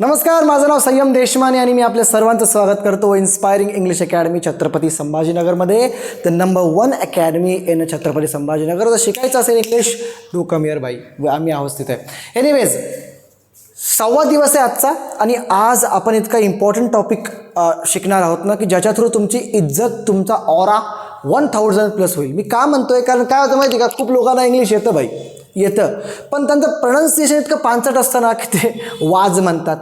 नमस्कार माझं नाव संयम देशमाने आणि मी आपल्या सर्वांचं स्वागत करतो Inspiring English academy Chhatrapati संभाजीनगरमध्ये. The number one academy in Chhatrapati Sambhajinagar. जर शिकायचं असेल इंग्लिश डू कम इयर बाई आम्ही आहोत तिथे एनिवेज सव्वा दिवस आहे आजचा आणि आज आपण इतका इम्पॉर्टंट टॉपिक शिकणार आहोत ना की ज्याच्या थ्रू तुमची इज्जत तुमचा ऑरा वन थाउजंड प्लस होईल. मी का म्हणतोय? कारण काय होतं माहिती का? खूप लोकांना इंग्लिश येतं बाई येतं. पण त्यांचं प्रनाऊन्सिएशन इतकं पानसट असतं ना की ते वाज म्हणतात.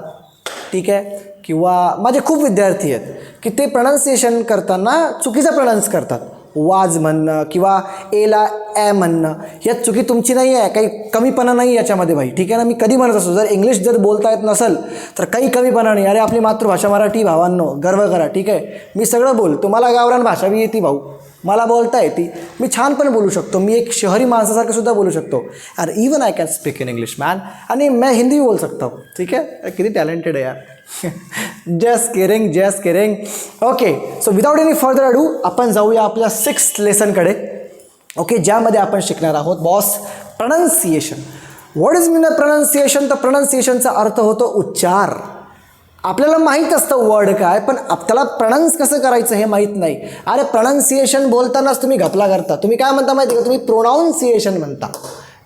ठीक आहे? किंवा माझे खूप विद्यार्थी आहेत की ते प्रनाऊन्सिएशन करताना चुकीचा प्रणन्स करतात. वाज म्हणणं किंवा एला ॲ म्हणणं यात चुकी तुमची नाही आहे काही कमीपणा नाही याच्यामध्ये भाई. ठीक आहे ना? मी कधी म्हणत असतो जर इंग्लिश जर बोलता येत नसेल तर काही कमीपणा नाही. अरे आपली मातृभाषा मराठी भावांनो गर्व करा ठीक आहे? मी सगळं बोल तुम्हाला गावरान भाषा बी येते भाऊ. मला बोलता येते. मी छान पण बोलू शकतो. मी एक शहरी माणसासारखं सुद्धा बोलू शकतो. अरे even I can speak in English man आणि मैं हिंदी बोल सकता हूँ. ठीक आहे? किती टॅलेंटेड आहे यार. Just caring just caring okay so without any further ado आपण जाऊया आपल्या सिक्स लेसनकडे ओके ज्यामध्ये आपण शिकणार आहोत boss pronunciation what is mean pronunciation तर प्रनन्सिएशनचा अर्थ होतो उच्चार. आपल्याला माहीत असतं वर्ड काय पण आपल्याला प्रनन्स कसं करायचं हे माहीत नाही. अरे प्रनन्सिएशन बोलतानाच तुम्ही घपला करता. तुम्ही काय म्हणता माहिती का? तुम्ही प्रोनाऊन्सिएशन म्हणता.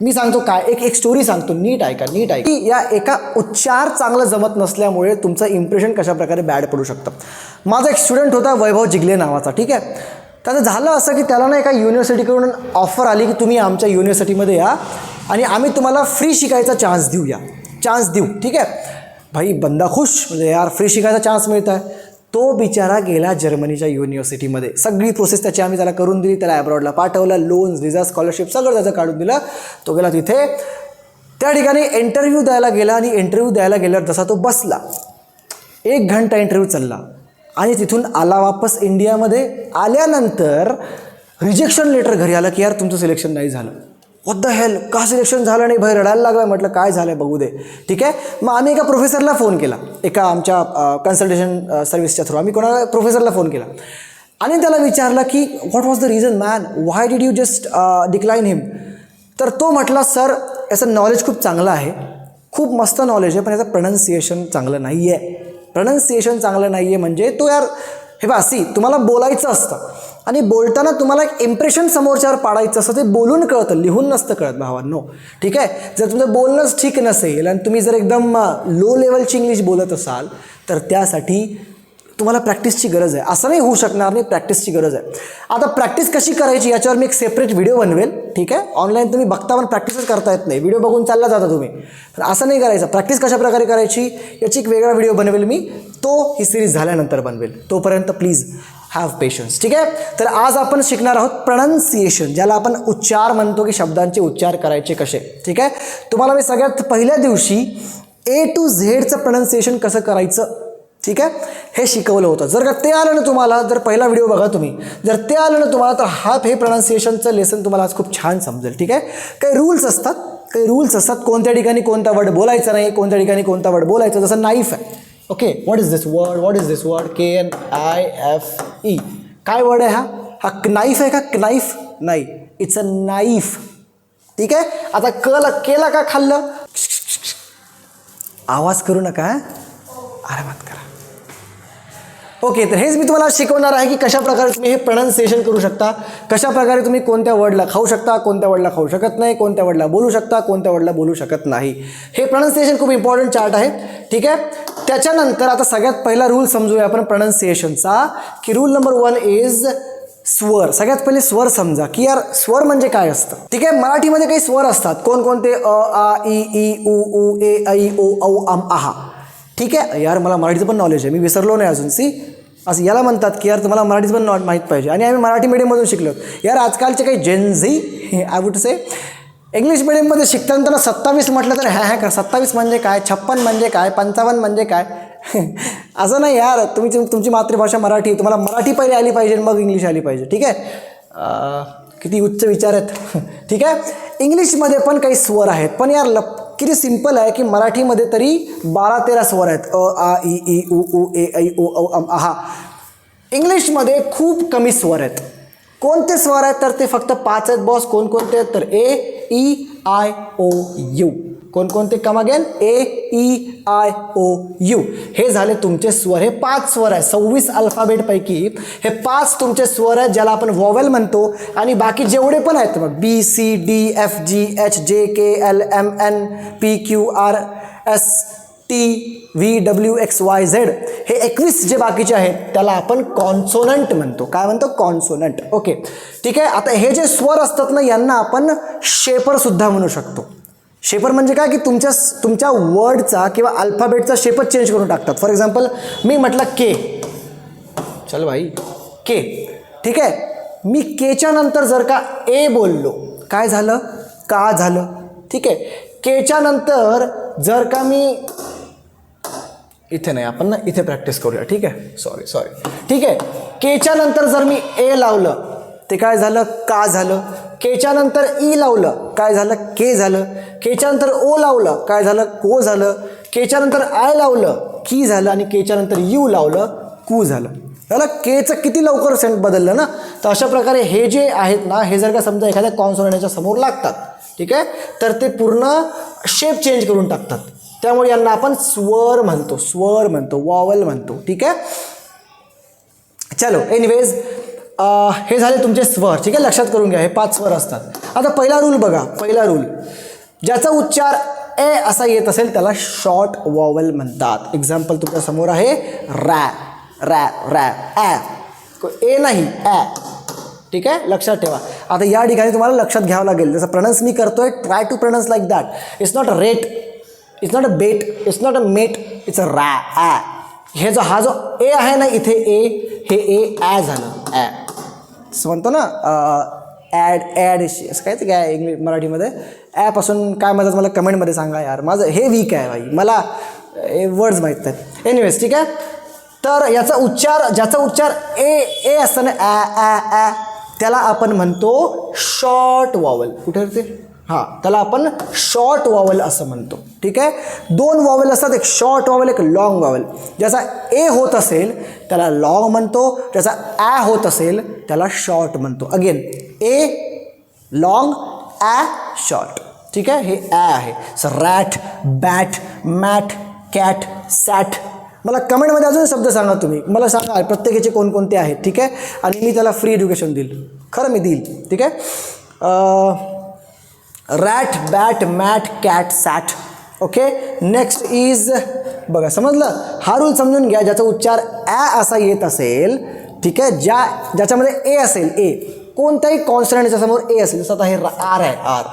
मी सांगतो काय एक एक स्टोरी सांगतो नीट ऐका नीट ऐका. की या एका उच्चार चांगलं जमत नसल्यामुळे तुमचं इम्प्रेशन कशाप्रकारे बॅड पडू शकतं. माझा एक स्टुडंट होता वैभव जिगले नावाचा ठीक आहे? त्याचं झालं असं की त्याला ना एका युनिव्हर्सिटीकडून ऑफर आली की तुम्ही आमच्या युनिव्हर्सिटीमध्ये या आणि आम्ही तुम्हाला फ्री शिकायचा चान्स देऊया. चान्स देऊ ठीक आहे? भाई बंदा खुश? म्हणजे यार फ्री शिकायचा चान्स मिळत आहे तो बिचारा गेला जर्मनीच्या युनिव्हर्सिटीमध्ये सगळी प्रोसेस त्याची आम्ही त्याला करून दिली त्याला ॲब्रॉडला पाठवलं लोन्स विजा स्कॉलरशिप सगळं त्याचं काढून दिलं. तो गेला तिथे. त्या ठिकाणी इंटरव्ह्यू द्यायला गेला आणि इंटरव्ह्यू द्यायला गेल्यावर जसा तो बसला एक घंटा इंटरव्ह्यू चालला. आणि तिथून आला वापस इंडियामध्ये. आल्यानंतर रिजेक्शन लेटर घरी आलं की यार तुमचं सिलेक्शन नाही झालं. द हेल का सिलेक्शन झालं नाही? भाई रडायला लागला. म्हटलं काय झालं बघू दे. ठीक आहे? मग आम्ही एका प्रोफेसरला फोन केला. एका आमच्या कन्सल्टेशन सर्व्हिसच्या थ्रू आम्ही कोणाला प्रोफेसरला फोन केला. आणि त्याला विचारलं की what was the reason man why did you just decline him तर तो म्हटला सर याचं नॉलेज खूप चांगलं आहे. खूप मस्त नॉलेज आहे पण याचं प्रनन्सिएशन चांगलं नाही आहे प्रनन्सिएशन चांगलं नाही आहे म्हणजे तो यार हे बा सी तुम्हाला बोलायचं असतं. आणि बोलताना तुम्हाला एक इम्प्रेशन समोरच्यावर पाडायचं असं ते बोलून कळतं. लिहून नसतं कळत भावांनो. ठीक आहे? जर तुमचं बोलणंच ठीक नसेल आणि तुम्ही जर एकदम लो लेवलची इंग्लिश बोलत असाल तर त्यासाठी तुम्हाला प्रॅक्टिसची गरज आहे. असं नाही होऊ शकणार नाही प्रॅक्टिसची गरज आहे. आता प्रॅक्टिस कशी करायची याच्यावर मी एक सेपरेट व्हिडिओ बनवेल. ठीक आहे? ऑनलाईन तुम्ही बघता पण प्रॅक्टिसच करता येत नाही. व्हिडिओ बघून चालला जाता तुम्ही. पण असं नाही करायचं. प्रॅक्टिस कशाप्रकारे करायची? याची एक वेगळा व्हिडिओ बनवेल मी. तो ही सिरीज झाल्यानंतर बनवेल. तोपर्यंत प्लीज हॅव पेशन्स ठीक आहे? तर आज आपण शिकणार आहोत प्रनन्सिएशन ज्याला आपण उच्चार म्हणतो की शब्दांचे उच्चार करायचे कसे. ठीक आहे? तुम्हाला मी सगळ्यात पहिल्या दिवशी ए टू झेडचं प्रनन्सिएशन कसं करायचं? ठीक आहे? हे शिकवलं होतं. जर का ते आलं ना तुम्हाला जर पहिला व्हिडिओ बघा तुम्ही जर ते आलं ना तुम्हाला तर हा हे प्रनाऊन्सिएशनचं लेसन तुम्हाला आज खूप छान समजेल. ठीक आहे? काही रूल्स असतात. काही रूल्स असतात. कोणत्या ठिकाणी कोणता वर्ड बोलायचा नाही कोणत्या ठिकाणी कोणता वर्ड बोलायचा जसं नाईफ आहे. Okay what is this word what is this word K N I F E काय वर्ड आहे हा? हा नाईफ आहे का? नाईफ नाही. इट्स अ नाईफ ठीक आहे? आता कल केला का खाल्लं? आवाज करू नका आरामात करा. ओके तर हेच मी तुम्हाला शिकवणार आहे की कशा प्रकारे तुम्ही हे प्रनन्सिएशन करू शकता. कशा प्रकारे तुम्ही कोणत्या वर्डला खाऊ शकता कोणत्या वर्डला खाऊ शकत नाही कोणत्या वर्डला बोलू शकता कोणत्या वर्डला बोलू शकत नाही. हे प्रनन्सिएशन खूप इम्पॉर्टंट चार्ट आहे ठीक आहे? त्याच्यानंतर आता सगळ्यात पहिला रूल समजूया आपण प्रनन्सिएशनचा की रूल नंबर वन इज स्वर. सगळ्यात पहिले स्वर समजा की यार स्वर म्हणजे काय असतं? ठीक आहे मराठीमध्ये काही स्वर असतात. कोणकोणते? अ आ ई ई उ उ ए ऐ ओ औ आम आहा. ठीक आहे? यार मला मराठीचं पण नॉलेज आहे. मी विसरलो नाही अजून. सी? असं याला म्हणतात की यार तुम्हाला मराठीचं पण नॉ माहीत पाहिजे. आणि आम्ही मराठी मीडियममधून शिकलो. यार आजकालचे काही Gen Z I would say English मिडियममध्ये शिकताना सत्तावीस म्हटलं तर ह्या ह्या का सत्तावीस म्हणजे काय? छप्पन म्हणजे काय? पंचावन्न म्हणजे काय? असं नाही यार. तुम्ही तुम- तुमची मातृभाषा मराठी तुम्हाला मराठी पहिले आली पाहिजे मग इंग्लिश आली पाहिजे. ठीक आहे? किती उच्च विचार आहेत. ठीक आहे? इंग्लिशमध्ये पण काही स्वर आहेत. पण यार लप किती सिंपल आहे की मराठीमध्ये तरी बारा तेरा स्वर आहेत. अ आ ई ई उ उ ए ऐ ओ औ अम आहा. इंग्लिशमध्ये खूप कमी स्वर आहेत. कोणते स्वर आहेत? तर ते फक्त पाच आहेत बॉस कोणकोणते आहेत? तर A E I O U कोणकोणते come again A E I O U हे झाले तुमचे स्वर. हे पाच स्वर आहे सव्वीस अल्फाबेटपैकी हे पाच तुमचे स्वर आहेत ज्याला आपण वॉवेल म्हणतो. आणि बाकी जेवढे पण आहेत मग B C D F G H J K L M N P Q R S T V W X Y Z हे एकवीस जे बाकीचे आहेत त्याला आपण कॉन्सोनंट म्हणतो. काय म्हणतो? कॉन्सोनंट ओके ठीक आहे? आता हे जे स्वर असतात ना यांना आपण शेपरसुद्धा म्हणू शकतो. शेपर म्हणजे काय? की तुमच्या तुमच्या वर्डचा किंवा अल्फाबेटचा शेपच चेंज करून टाकतात. फॉर एक्झाम्पल मी म्हटलं के चल भाई. के ठीक आहे? मी केच्या नंतर जर का ए बोललो काय झालं? का झालं? ठीक आहे? केच्या नंतर जर का मी इथे नाही आपण ना इथे प्रॅक्टिस करूया ठीक आहे? सॉरी सॉरी ठीक आहे? केच्या नंतर जर मी ए लावलं ते काय झालं? का झालं? केच्या नंतर ई लावलं काय झालं? के झालं. केच्या नंतर ओ लावलं काय झालं? को झालं. केच्या नंतर आय लावलं की झालं? आणि केच्या नंतर यू लावलं कू झालं. त्याला केचं किती लवकर सेंट बदललं ना? तर अशा प्रकारे हे जे आहेत ना हे जर का समजा एखाद्या कॉन्सोनंटच्या समोर लागतात ठीक आहे? तर ते पूर्ण शेप चेंज करून टाकतात. त्यामुळे यांना आपण स्वर म्हणतो स्वर म्हणतो वॉवल म्हणतो. ठीक आहे? चलो एनिवेज हे झाले तुमचे स्वर. ठीक आहे? लक्षात करून घ्या हे पाच स्वर असतात. आता पहिला रूल बघा पहिला रूल ज्याचा उच्चार ए असा येत असेल त्याला शॉर्ट वॉवल म्हणतात. एक्झाम्पल तुमच्यासमोर आहे रॅ रॅ रॅ ॲ. ए नाही ॲ. ठीक आहे? लक्षात ठेवा. आता या ठिकाणी तुम्हाला लक्षात घ्यावं लागेल. जसं प्रणन्स मी करतोय try to pronounce like that it's not rat it's not a bet it's not a mat it's a रॅ ॲ हे जो हा जो ए आहे ना इथे ए हे ए ॲ झालं ॲ म्हणतो ना ॲड ॲड असं कायच काय इंग्लिश मराठीमध्ये? ॲपासून काय म्हणतात मला कमेंटमध्ये सांगा यार. माझं हे वीक आहे भाई. मला हे वर्ड्स माहीत आहेत एनिवेज ठीक आहे? तर याचा उच्चार ज्याचा उच्चार ए ए असतं ना ॲ ॲ ॲ त्याला आपण म्हणतो शॉर्ट वॉवल कुठे ते हां त्याला आपण शॉर्ट वॉवल असं म्हणतो. ठीक आहे? दोन वॉवल असतात एक शॉर्ट वॉवल एक लॉंग वॉवल ज्याचा ए होत असेल त्याला लॉंग म्हणतो. ज्याचा ॲ होत असेल त्याला शॉर्ट म्हणतो. अगेन ए लॉंग ॲ शॉर्ट ठीक आहे? हे ॲ आहे. Sir rat bat mat cat sat मला कमेंटमध्ये अजून शब्द सांगा तुम्ही. मला सांगा प्रत्येकाचे कोणकोणते आहेत? ठीक आहे? आणि मी त्याला फ्री एज्युकेशन देईल. खरं मी देईल. ठीक आहे? Rat bat mat cat sat okay next is बघा समजलं? हा रूल समजून घ्या ज्याचा उच्चार ॲ असा येत असेल ठीक आहे? ज्या ज्याच्यामध्ये ए असेल ए कोणत्याही कॉन्सनंटच्या समोर ए असेल जसं आता हे आर आहे आर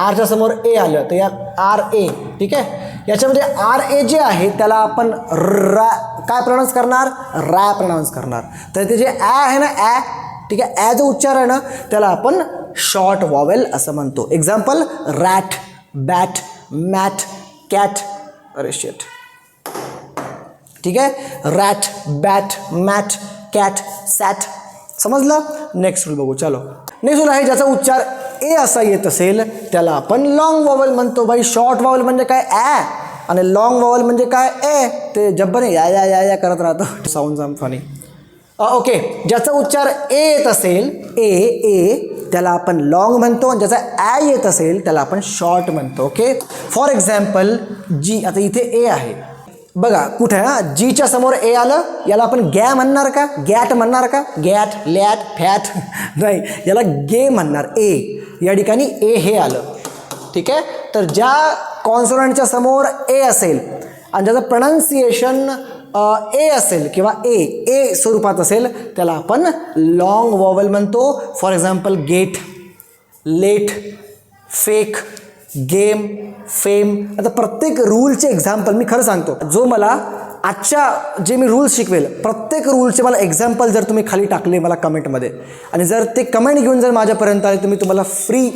आरच्या समोर ए आलं तर या आर ए ठीक आहे? याच्यामध्ये आर ए जे आहे त्याला आपण रा काय प्रनाऊन्स करणार? रॅ प्रनाऊन्स करणार. तर ते जे ॲ आहे ना ॲ ठीक आहे? ॲ जो उच्चार आहे ना त्याला आपण शॉर्ट वॉवेल असं म्हणतो. Example rat bat mat cat अरे शेट ठीक आहे? Rat bat mat cat sat समजलं? नेक्स्ट रूल बघू. चलो. नेक्स्ट रूल आहे ज्याचा उच्चार ए असा येत असेल त्याला आपण लॉंग वॉवल म्हणतो. भाई शॉर्ट वॉवल म्हणजे काय? ॲ आणि लॉंग वॉवल म्हणजे काय? ए ते जब्बने या या या या करत राहतो. साऊंड आम फनी ओके ज्याचा उच्चार ए येत असेल ए ए त्याला आपण लॉंग म्हणतो आणि ज्याचा ॲ येत असेल त्याला आपण शॉर्ट म्हणतो ओके फॉर एक्झाम्पल जी आता इथे ए आहे. बघा कुठे हा? जीच्या समोर ए आलं याला आपण गॅ म्हणणार का? गॅट म्हणणार का? गॅट लॅट फॅट नाही. याला गे म्हणणार ए या ठिकाणी ए हे आलं. ठीक आहे? तर ज्या कॉन्सोनंटच्या समोर ए असेल आणि ज्याचं प्रनाऊन्सिएशन ए असेल किंवा ए ए स्वरूपात असेल त्याला आपण लॉंग वॉवल म्हणतो. For example gate late fake game fame आता प्रत्येक रूलचे एक्झाम्पल मी खरं सांगतो. जो मला आजच्या जे मी रूल्स शिकवेल प्रत्येक रूलचे मला एक्झाम्पल जर तुम्ही खाली टाकले मला कमेंटमध्ये आणि जर ते कमेंट घेऊन जर माझ्यापर्यंत आले तर मी तुम्हाला फ्री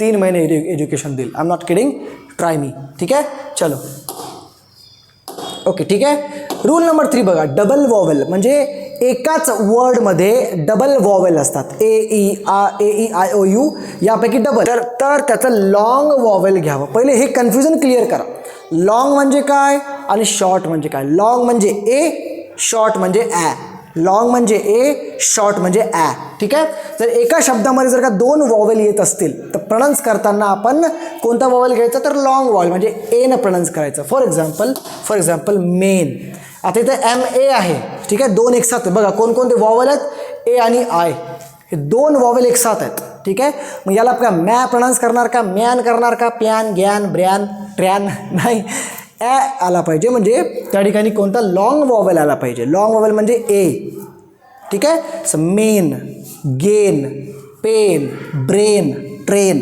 तीन महिने एड्यु एज्युकेशन देईल. I am not kidding try me ठीक आहे? चलो. ओके ठीक आहे? रूल नंबर थ्री बघा डबल वॉवेल म्हणजे एकाच वर्डमध्ये डबल वॉवेल असतात. A E a A E I O U यापैकी डबल तर तर त्याचं लॉंग वॉवेल घ्यावं. पहिले हे कन्फ्युजन क्लिअर करा. लॉंग म्हणजे काय आणि शॉर्ट म्हणजे काय? लॉंग म्हणजे ए शॉर्ट म्हणजे ॲ लॉंग म्हणजे ए शॉर्ट म्हणजे ॲ ठीक आहे? जर एका शब्दामध्ये जर का दोन वॉवेल येत असतील तर प्रणन्स करताना आपण कोणता वॉवेल घ्यायचा? तर लॉंग वॉवेल म्हणजे एनं प्रणन्स करायचं. For example for example main आता इथं एम ए आहे. ठीक आहे? दोन एक साथ बघा कोणकोणते वॉवल आहेत? ए आणि आय हे दोन वॉवल एक साथ आहेत. ठीक आहे? मग याला का मॅ प्रनाऊन्स करणार का? मॅन करणार का? प्यान ग्यान ब्रॅन ट्रॅन नाही. ॲ आला पाहिजे. म्हणजे त्या ठिकाणी कोणता लॉंग वॉवल आला पाहिजे. लॉंग वॉवेल म्हणजे ए ठीक आहे? स main gain pain brain train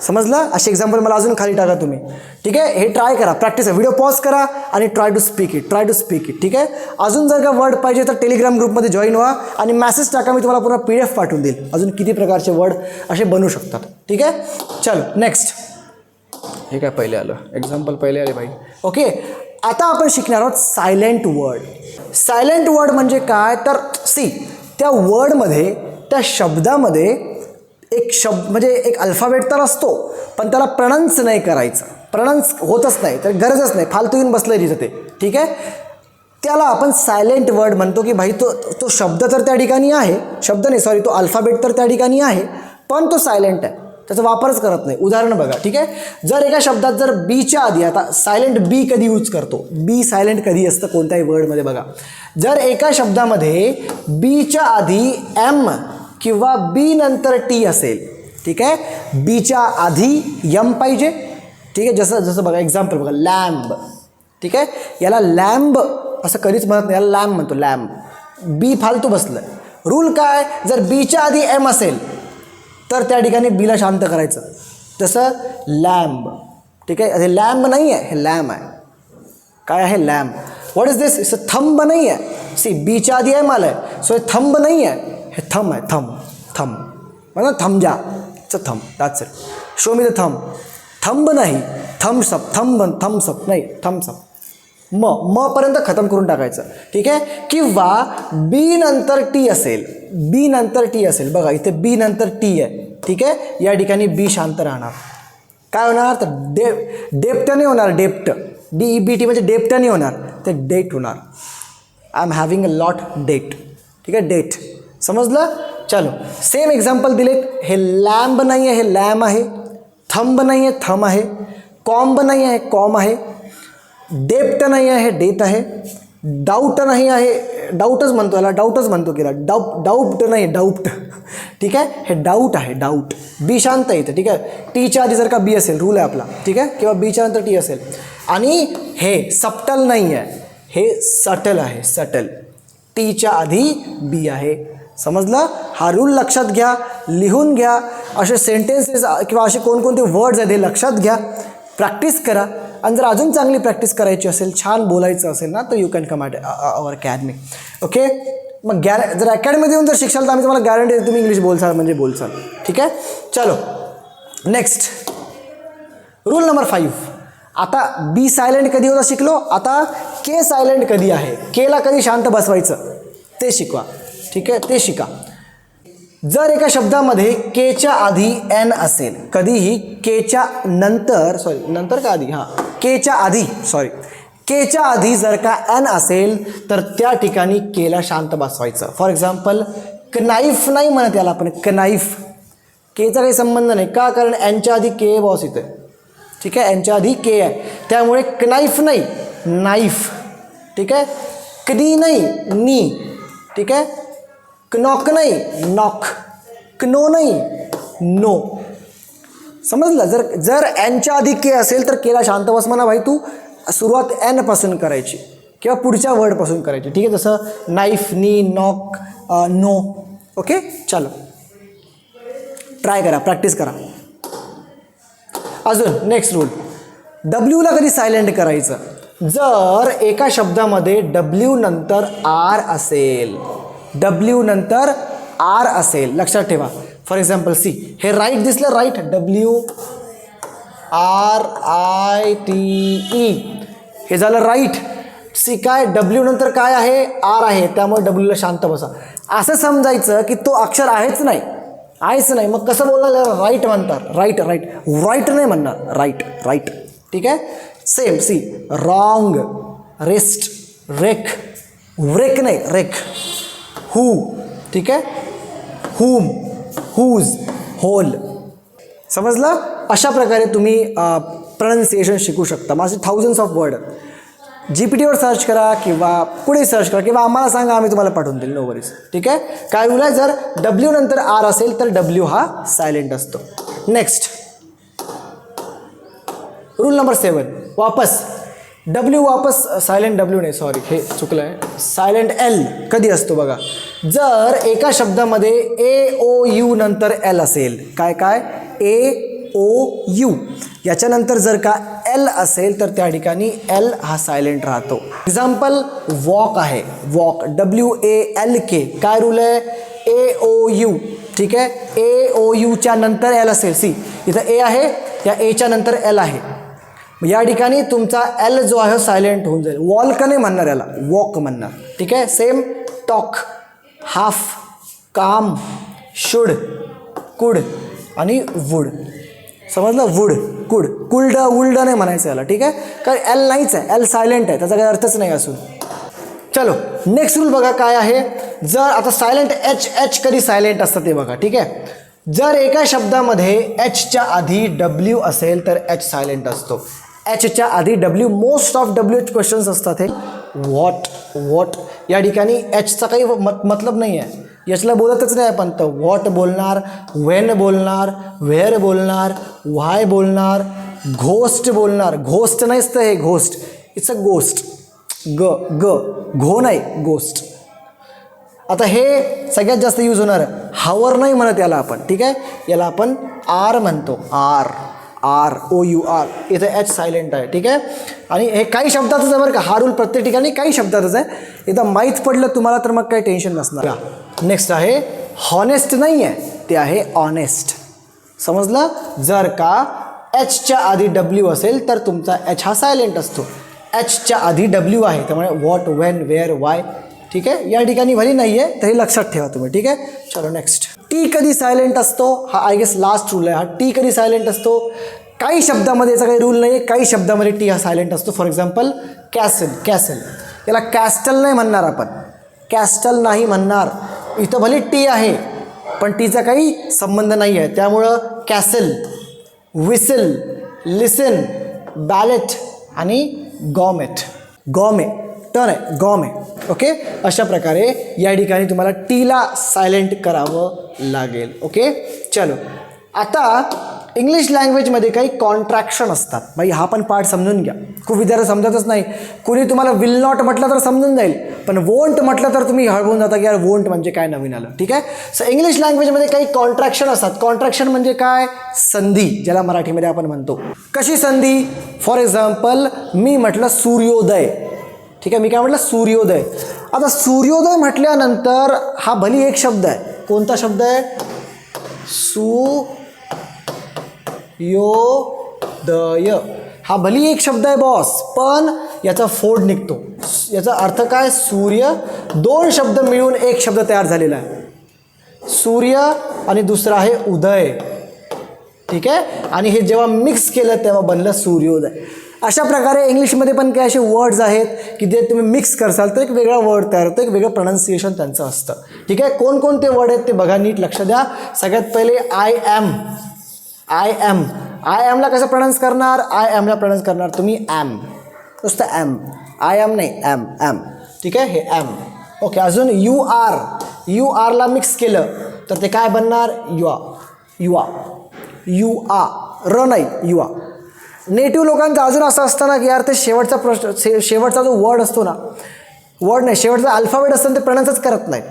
समजलं? असे एक्झाम्पल मला अजून खाली टाका तुम्ही. ठीक आहे? हे ट्राय करा. प्रॅक्टिस व्हिडिओ पॉज करा आणि try to speak it try to speak it ठीक आहे? अजून जर का वर्ड पाहिजे तर टेलिग्राम ग्रुपमध्ये जॉईन व्हा आणि मेसेज टाका. मी तुम्हाला पूर्ण पी डी एफ पाठवून देईल. अजून किती प्रकारचे वर्ड असे बनू शकतात. ठीक आहे? चल नेक्स्ट हे काय पहिले आलं? एक्झाम्पल पहिले आले भाई. ओके? आता आपण शिकणार आहोत सायलेंट वर्ड सायलेंट वर्ड म्हणजे काय? तर सी त्या वर्डमध्ये त्या शब्दामध्ये एक शब्द म्हणजे एक अल्फाबेट तर असतो पण त्याला प्रणन्स नाही करायचं. प्रणन्स होतच नाही तर गरजच नाही. फालतू येऊन बसलं तिथं ते. ठीक आहे? त्याला आपण सायलेंट वर्ड म्हणतो की भाई तो तो शब्द तर त्या ठिकाणी आहे. शब्द नाही सॉरी तो अल्फाबेट तर त्या ठिकाणी आहे पण तो सायलेंट आहे. त्याचा वापरच करत नाही. उदाहरण बघा ठीक आहे? जर एका शब्दात जर बीच्या आधी आता सायलेंट बी कधी यूज करतो? बी सायलेंट कधी असतं? कोणत्याही वर्डमध्ये बघा. जर एका शब्दामध्ये बीच्या आधी एम किंवा बी नंतर टी असेल ठीक आहे? बीच्या आधी यम पाहिजे ठीक आहे? जसं जसं बघा एक्झाम्पल बघा लॅम्ब ठीक आहे? याला लॅम्ब असं कधीच म्हणत नाही याला लॅम्ब म्हणतो लॅम्ब. बी फालतू बसलं. रूल काय? जर बीच्या आधी एम असेल तर त्या ठिकाणी बीला शांत करायचं. तसं लॅम्ब ठीक आहे? हे लॅम्ब नाही आहे हे लॅम्ब आहे. काय आहे? Lamb. What is this is thumb नाही आहे. सी बीच्या आधी एम आलं आहे सो हे थंब नाही आहे. हे थम आहे थंब थंब. म्हणजे थंबजा च thumb. That's it show me the thumb. Thumb नाही. Thumbs up thumb thumbs up नाही थम्सअप म म पर्यंत खतम करून टाकायचं. ठीक आहे? किंवा बी नंतर टी असेल. बी नंतर टी असेल. बघा इथे बी नंतर टी आहे. ठीक आहे? या ठिकाणी बी शांत राहणार. काय होणार? तर डे डेप्टने होणार डेप्ट D E e, B T म्हणजे डेप्टने होणार. ते डेट होणार. I am having a lot debt ठीक आहे? डेट समजलं? चलो सेम एक्झाम्पल दिलेत हे लॅम्ब नाही आहे हे लॅम आहे. थंब नाही आहे थम आहे. कॉम्ब नाही आहे कॉम आहे. डेप्ट नाही आहे डेट आहे. डाऊट नाही आहे डाऊटच म्हणतो याला डाऊटच म्हणतो की डाऊ डाऊप्ट नाही डाऊप्ट ठीक आहे? हे डाऊट आहे डाऊट. बी शांत आहे इथं ठीक आहे? टीच्या आधी जर का बी असेल रूल आहे आपला. ठीक आहे? किंवा बीच्या नंतर टी असेल. आणि हे सप्टल नाही आहे हे सटल आहे सटल टीच्या आधी बी आहे. समजलं? हा रूल लक्षात घ्या लिहून घ्या. असे सेंटेन्सेस किंवा असे कोणकोणते वर्ड्स आहेत हे लक्षात घ्या. प्रॅक्टिस करा. आणि जर अजून चांगली प्रॅक्टिस करायची असेल छान बोलायचं असेल ना तर you can come at our academy okay मग गॅर जर अकॅडमीत येऊन जर शिक्षाल तर आम्ही तुम्हाला गॅरंटी तुम्ही इंग्लिश बोलसाल म्हणजे बोलसाल. ठीक आहे? चलो. नेक्स्ट रूल नंबर फाईव्ह आता बी सायलेंट कधी होता शिकलो? आता के सायलेंट कधी आहे? केला कधी शांत बसवायचं? ते शिकवा. ठीक आहे? ते शिका. जर एका शब्दामध्ये केच्या आधी एन असेल कधीही केच्या नंतर सॉरी नंतर का आधी? हां. केच्या आधी सॉरी केच्या आधी जर का एन असेल तर त्या ठिकाणी केला शांत बसवायचं. फॉर एक्झाम्पल कनाईफ नाही म्हणत याला आपण कनाईफ केचा काही संबंध नाही. का? कारण एनच्या आधी के बॉस इथं. ठीक आहे? यांच्या आधी के आहे. त्यामुळे कनाईफ नाही. नाईफ. ठीक आहे? कधी नाही. नी. ठीक आहे? क्नॉक नाही. नॉक क्नो नाही. नो समजलं? जर जर एनच्या आधी के असेल तर केला शांत बस म्हणा भाई तू. सुरुवात एनपासून करायची किंवा पुढच्या वर्डपासून करायची. ठीक आहे? जसं knife knee knock know okay चलो. ट्राय करा. प्रॅक्टिस करा. अजून नेक्स्ट रूल डब्ल्यूला कधी सायलेंट करायचं? जर एका शब्दामध्ये डब्ल्यू नंतर आर असेल. डब्ल्यू नंतर आर असेल. लक्षात ठेवा. फॉर एक्झाम्पल सी हे राईट दिसलं write W R I T E हे झालं राईट सी काय? डब्ल्यू नंतर काय आहे? आर आहे. त्यामुळे डब्ल्यूला शांत बसा. असं समजायचं की तो अक्षर आहेच नाही. आहेच नाही. मग कसं बोलणार राईट म्हणतात. राईट राईट राईट नाही म्हणणार. राईट राईट ठीक आहे? Same see wrong wrist wreck wreck नाही. रेक हू ठीक आहे? Whom whose whole. समजलं? अशा प्रकारे तुम्ही प्रनन्सिएशन शिकू शकता. माझे thousands of word G P टीवर सर्च करा किंवा कुठे सर्च करा किंवा आम्हाला सांगा आम्ही तुम्हाला पाठवून देईल. नो वरीज ठीक आहे? काय रूल जर डब्ल्यू नंतर आर असेल तर डब्ल्यू हा सायलेंट असतो. नेक्स्ट रूल नंबर सेवन वापस. डब्ल्यू वापस सायलेंट डब्ल्यू नाही सॉरी हे चुकलं आहे सायलेंट एल कधी असतो बघा? जर एका शब्दामध्ये ए ओ यू नंतर एल असेल काय काय? ए ओ यू याच्यानंतर जर का एल असेल तर त्या ठिकाणी एल हा सायलेंट राहतो. एक्झाम्पल वॉक आहे. Walk W A L K काय रूल आहे? ए ओ यू ठीक आहे? ए ओ यूच्या नंतर एल असेल. सी इथं ए आहे त्या एच्या नंतर एल आहे. या ठिकाणी तुमचा एल जो आहे सायलेंट होऊन जाईल. वॉल्क नाही म्हणणार याला? वॉक म्हणणार. ठीक आहे? Same talk half calm should could आणि वूड समजलं? वूड कुड कुल्ड उल्ड नाही म्हणायचं याला ठीक आहे? कारण एल नाहीच आहे. एल सायलेंट आहे. त्याचा काही अर्थच नाही असून चलो नेक्स्ट रूल बघा काय आहे. जर आता सायलेंट एच एच कधी सायलेंट असतं ते बघा ठीक आहे? जर एका शब्दामध्ये एचच्या आधी डब्ल्यू असेल तर एच सायलेंट असतो. एचच्या आधी W most of W H questions असतात हे. व्हॉट व्हॉट या ठिकाणी एचचा काही मत मतलब नाही आहे याचला बोलतच नाही आपण. तर व्हॉट बोलणार वेन बोलणार व्हेअर बोलणार व्हाय बोलणार घोस्ट बोलणार. घोस्ट नाहीच तर हे घोस्ट इट्स अ गोस्ट ग ग. घो नाही गोस्ट आता हे सगळ्यात जास्त यूज होणार. हावर नाही म्हणत याला आपण. ठीक आहे? याला आपण आर म्हणतो. Our R O U R. इथं एच सायलेंट आहे ठीक आहे? आणि हे काही शब्दातच आहे बरं का हा रूल प्रत्येक ठिकाणी काही शब्दातच आहे. एकदा माहीत पडलं तुम्हाला तर मग काही टेन्शन नसणार. नेक्स्ट आहे हॉनेस्ट नाही आहे ते आहे ऑनेस्ट समजलं? जर का एचच्या आधी डब्ल्यू असेल तर तुमचा एच हा सायलेंट असतो. एचच्या आधी डब्ल्यू आहे त्यामुळे व्हॉट वेन वेअर वाय ठीक आहे? या ठिकाणी भली नाही आहे तरी लक्षात ठेवा तुम्ही ठीक आहे? चलो नेक्स्ट टी कधी सायलेंट असतो? हा आय गेस लास्ट रूल आहे. हा टी कधी सायलेंट असतो? काही शब्दामध्ये याचा काही रूल नाही आहे काही शब्दामध्ये टी हा सायलेंट असतो. फॉर एक्झाम्पल कॅसल कॅसल याला कॅस्टल नाही म्हणणार आपण. कॅस्टल नाही म्हणणार. इथं भले टी आहे पण टीचा काही संबंध नाही आहे त्यामुळं कॅसल विसल लिसन बॅलेट आणि गॉमेट गॉमे टर्न आहे. Gourmet okay? अशा प्रकारे या ठिकाणी तुम्हाला टीला सायलेंट करावं लागेल. ओके? चलो. आता इंग्लिश लँग्वेजमध्ये काही कॉन्ट्रॅक्शन असतात. बाई हा पण पार्ट समजून घ्या. खूप विद्यार्थी समजतच नाही. कुणी तुम्हाला विल नॉट म्हटलं तर समजून जाईल. पण वोंट म्हटलं तर तुम्ही हळवून जाता की यार वोंट म्हणजे काय नवीन आलं. ठीक आहे? सो इंग्लिश लँग्वेजमध्ये काही कॉन्ट्रॅक्शन असतात. कॉन्ट्रॅक्शन म्हणजे काय? संधी ज्याला मराठीमध्ये आपण म्हणतो. कशी संधी? फॉर एक्झाम्पल मी म्हटलं सूर्योदय. ठीक आहे मी काय म्हटलं? सूर्योदय. आता सूर्योदय म्हटल्यानंतर हा भली एक शब्द आहे. कोणता शब्द आहे? सू यो दय हा भली एक शब्द आहे बॉस पण याचा फोड निघतो. याचा अर्थ काय? सूर्य दोन शब्द मिळून एक शब्द तयार झालेला आहे. सूर्य आणि दुसरा आहे उदय. ठीक आहे? आणि हे जेव्हा मिक्स केलं तेव्हा बनलं सूर्योदय. अशा प्रकारे इंग्लिशमध्ये पण काही असे वर्ड्स आहेत की जे तुम्ही मिक्स करसाल तर एक वेगळा वर्ड तयार होतो एक वेगळं प्रोनाऊन्सिएशन त्यांचं असतं. ठीक आहे? कोणकोणते वर्ड आहेत ते बघा नीट लक्ष द्या. सगळ्यात पहिले I am I am I एमला कसं प्रोनाऊन्स करणार? आय एमला प्रोनाऊन्स करणार तुम्ही ॲम नुसतं ॲम आय एम नाही ॲम ॲम ठीक आहे? हे ॲम ओके अजून यू आर यू आरला मिक्स केलं तर ते काय बनणार? युआ युआ यू आ र नाही युआ नेटिव्ह लोकांचं अजून असं असतं ना की यार ते शेवटचा प्रश्न शे शेवटचा जो वर्ड असतो ना वर्ड नाही शेवटचा अल्फाबेट असतं ना ते प्रणन्सच करत नाहीत.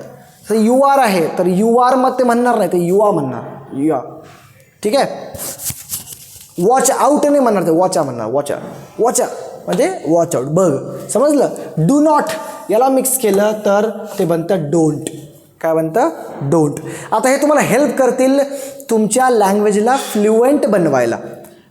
तर यू आर आहे तर यू आर मग ते म्हणणार नाही ते युवा म्हणणार. युवा ठीक आहे? वॉच आउट नाही म्हणणार ते वॉचा म्हणणार वॉचा वॉचा म्हणजे वॉच आउट बघ समजलं? डू नॉट याला मिक्स केलं तर ते बनतं डोंट काय बनतं? डोंट आता हे तुम्हाला हेल्प करतील तुमच्या लँग्वेजला फ्लुएंट बनवायला.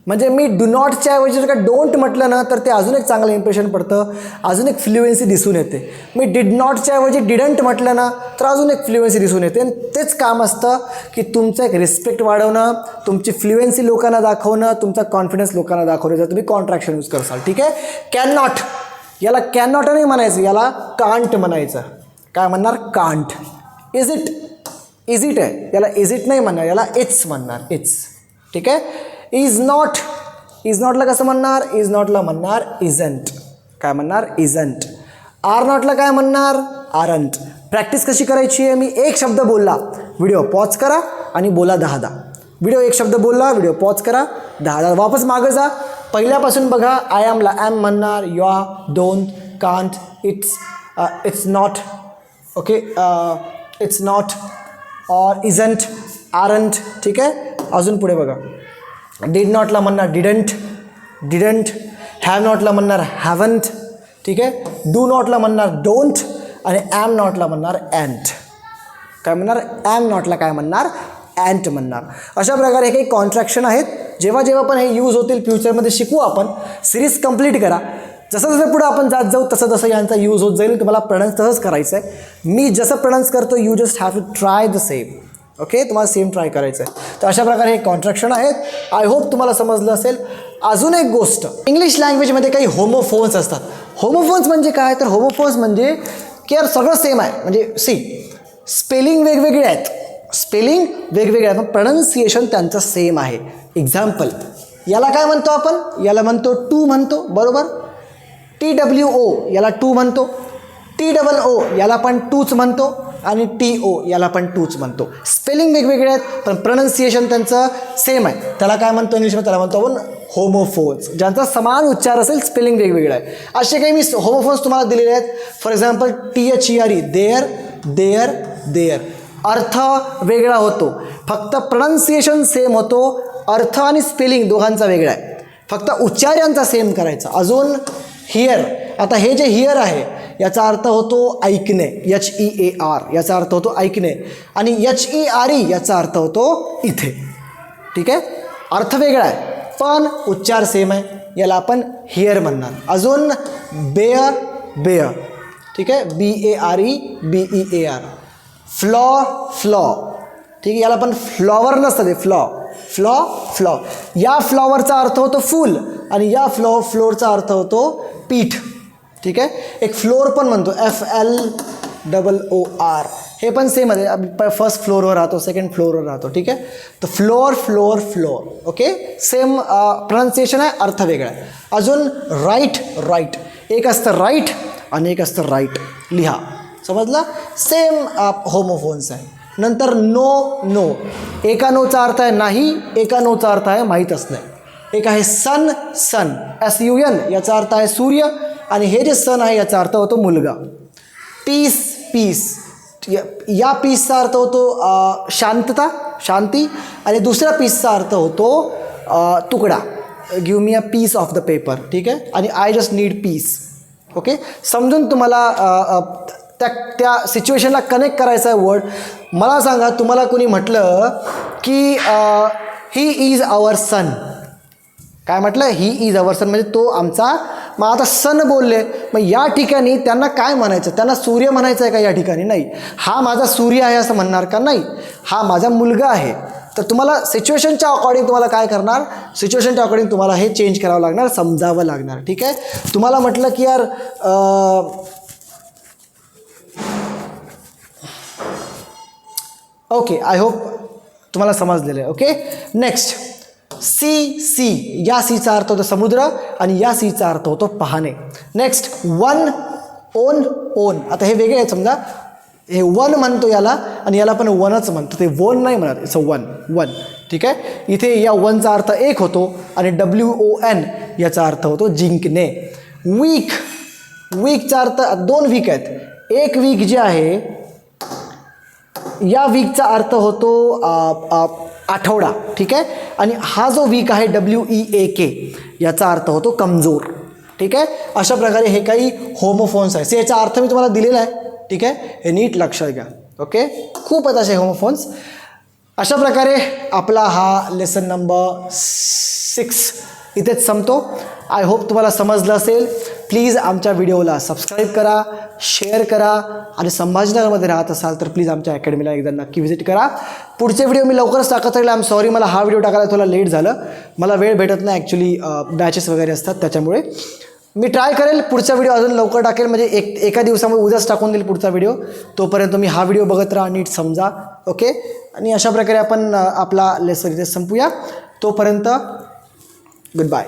म्हणजे मी डू नॉटच्या ऐवजी जर का डोंट म्हटलं ना तर ते अजून एक चांगलं इम्प्रेशन पडतं. अजून एक फ्लुएन्सी दिसून येते. मी डिड नॉटच्या ऐवजी डिडंट म्हटलं ना तर अजून एक फ्लुएन्सी दिसून येते. आणि तेच काम असतं की तुमचं एक रिस्पेक्ट वाढवणं तुमची फ्लुएन्सी लोकांना दाखवणं तुमचा कॉन्फिडन्स लोकांना दाखवणं जर तुम्ही कॉन्ट्रॅक्शन यूज करसाल. ठीक आहे? कॅन नॉट याला कॅन नॉट नाही म्हणायचं याला कांट म्हणायचं. काय म्हणणार? Can't is it is it आहे? याला इज इट नाही म्हणणार याला इट्स म्हणणार. इट्स ठीक आहे? इज नॉट इज नॉटला कसं म्हणणार? इज नॉटला म्हणणार इजंट काय म्हणणार? इजंट आर नॉटला काय म्हणणार? आरंट प्रॅक्टिस कशी करायची आहे? मी एक शब्द बोलला. व्हिडिओ पॉज करा आणि बोला दहा दहा व्हिडिओ एक शब्द बोलला व्हिडिओ पॉज करा दहा दहा वापस मागं जा. पहिल्यापासून बघा आय ॲमला ॲम म्हणणार युआ दोन can't it's it's not okay it's not or isn't aren't ठीक आहे? अजून पुढे बघा. डीड नॉटला म्हणणार डिडंट डिडंट हॅव नॉटला म्हणणार हॅवंट ठीक आहे डू नॉटला म्हणणार डोंट आणि ॲम नॉटला म्हणणार अँट काय म्हणणार ॲम नॉटला काय म्हणणार अँट म्हणणार अशा प्रकारे हे काही कॉन्ट्रॅक्शन आहेत. जेव्हा जेव्हा पण हे यूज होतील फ्युचरमध्ये शिकू आपण सिरीज कंप्लीट करा. जसं जसं पुढं आपण जात जाऊ तसं तसं यांचा यूज होत जाईल. तुम्हाला प्रणन्स तसंच करायचं आहे मी जसं प्रणन्स करतो you just have to try the same okay तुम्हाला सेम ट्राय करायचं आहे तर अशा प्रकारे हे कॉन्ट्रॅक्शन आहेत. आय होप तुम्हाला समजलं असेल. अजून एक गोष्ट. इंग्लिश लँग्वेजमध्ये काही होमोफोन्स असतात. होमोफोन्स म्हणजे काय? तर होमोफोन्स म्हणजे की यार सगळं सेम आहे. म्हणजे सी स्पेलिंग वेगवेगळे आहेत. स्पेलिंग वेगवेगळे आहेत. पण प्रनन्सिएशन त्यांचं सेम आहे. एक्झाम्पल याला काय म्हणतो आपण? याला म्हणतो टू म्हणतो. बरोबर? टी डब्ल्यू ओ याला टू म्हणतो. टी डबल ओ याला पण टूच म्हणतो. आणि टी ओ याला आपण टूच म्हणतो. स्पेलिंग वेगवेगळे आहेत पण प्रनन्सिएशन त्यांचं सेम आहे. त्याला काय म्हणतो इंग्लिशमध्ये? त्याला म्हणतो आपण होमोफोन्स ज्यांचा समान उच्चार असेल स्पेलिंग वेगवेगळं आहे. असे काही मी होमोफोन्स तुम्हाला दिलेले आहेत. For example T H E R E there their they're अर्थ वेगळा होतो. फक्त प्रनन्सिएशन सेम होतो. अर्थ आणि स्पेलिंग दोघांचा वेगळा आहे. फक्त उच्चार यांचा सेम करायचा. अजून हिअर आता हे जे हिअर आहे याचा अर्थ होतो ऐकणे एच ई ए आर याचा अर्थ होतो ऐकणे. आणि एच ई आर ई याचा अर्थ होतो इथे. ठीक आहे? अर्थ वेगळा आहे पण उच्चार सेम आहे. याला आपण हिअर म्हणणार. अजून बेअर बेअर ठीक आहे? B A R E B E A R flaw flaw ठीक आहे? याला पण फ्लॉवर नसतं ते फ्लॉ फ्लॉ फ्लॉ या फ्लॉवरचा अर्थ होतो फूल आणि या फ्लॉ फ्लोअरचा अर्थ होतो पीठ. ठीक आहे? एक फ्लोअर पण म्हणतो. F L double O R हे पण सेम आहे. फर्स्ट फ्लोअरवर राहतो सेकंड फ्लोअरवर राहतो ठीक आहे? तर floor floor floor okay same pronunciation आहे अर्थ वेगळा आहे. अजून राईट राईट एक असतं राईट आणि एक असतं राईट लिहा. समजलं? सेम होमोफोन्स आहे. नंतर नो नो एका नोचा अर्थ आहे नाही एका नोचा अर्थ आहे माहीतच नाही. एक आहे sun sun S U N याचा अर्थ आहे सूर्य. आणि हे जे सण आहे याचा अर्थ होतो मुलगा. Piece piece. या पीसचा अर्थ होतो शांतता शांती. आणि दुसऱ्या पीसचा अर्थ होतो तुकडा. Give me a piece of the paper ठीक आहे? आणि I just need peace okay समजून तुम्हाला त्या त्या सिच्युएशनला कनेक्ट करायचा आहे वर्ड मला सांगा तुम्हाला कोणी म्हटलं की ही इज आवर सन काय म्हटलं? ही इज अवर सन म्हणजे तो आमचा मग आता सन बोलले मग या ठिकाणी त्यांना काय म्हणायचं? त्यांना सूर्य म्हणायचं आहे का या ठिकाणी? नाही. हा माझा सूर्य आहे असं म्हणणार का? नाही. हा माझा मुलगा आहे. तर तुम्हाला सिच्युएशनच्या अकॉर्डिंग तुम्हाला काय करणार? सिच्युएशनच्या अकॉर्डिंग तुम्हाला हे चेंज करावं लागणार समजावं लागणार. ठीक आहे? तुम्हाला म्हटलं की यार ओके आय होप तुम्हाला समजलेलं आहे. ओके? Next see see. या सीचा अर्थ होतो समुद्र आणि या सीचा अर्थ होतो पाहणे. नेक्स्ट वन ओन ओन आता हे वेगळे आहेत समजा. हे वन म्हणतो याला आणि याला पण वनच म्हणतो. ते वन नाही म्हणत इट्स अ वन वन ठीक आहे? इथे या वनचा अर्थ एक होतो आणि डब्ल्यू ओ एन याचा अर्थ होतो जिंकणे. वीक वीकचा अर्थ दोन वीक आहेत. एक वीक जे आहे या वीकचा अर्थ होतो आठवडा ठीक आहे? आणि हा जो वीक आहे डब्ल्यू ई ए के याचा अर्थ होतो कमजोर ठीक आहे? अशा प्रकारे हे काही होमोफोन्स आहे याचा अर्थ मी तुम्हाला दिलेला आहे ठीक आहे? हे नीट लक्षात घ्या ओके? खूप आहेत असे होमोफोन्स अशा प्रकारे आपला हा लेसन नंबर सिक्स इथेच संपतो. आय होप तुम्हाला समजलं असेल. प्लीज आमच्या व्हिडिओला सबस्क्राईब करा. शेअर करा आणि संभाजीनगरमध्ये राहत असाल तर प्लीज आमच्या अकॅडमीला एकदा नक्की व्हिजिट करा. पुढचे व्हिडिओ मी लवकरच टाकत राहील. आय एम सॉरी मला हा व्हिडिओ टाकायला थोडा लेट झालं. मला वेळ भेटत नाही. ॲक्च्युली बॅचेस वगैरे असतात त्याच्यामुळे. मी ट्राय करेल. पुढचा व्हिडिओ अजून लवकर टाकेल. म्हणजे एक एका दिवसामध्ये उद्याच टाकून देईल पुढचा व्हिडिओ तोपर्यंत तुम्ही हा व्हिडिओ बघत राहा. नीट समजा. ओके आणि अशा प्रकारे आपण आपला लेसन इथे संपूया. तोपर्यंत गुड बाय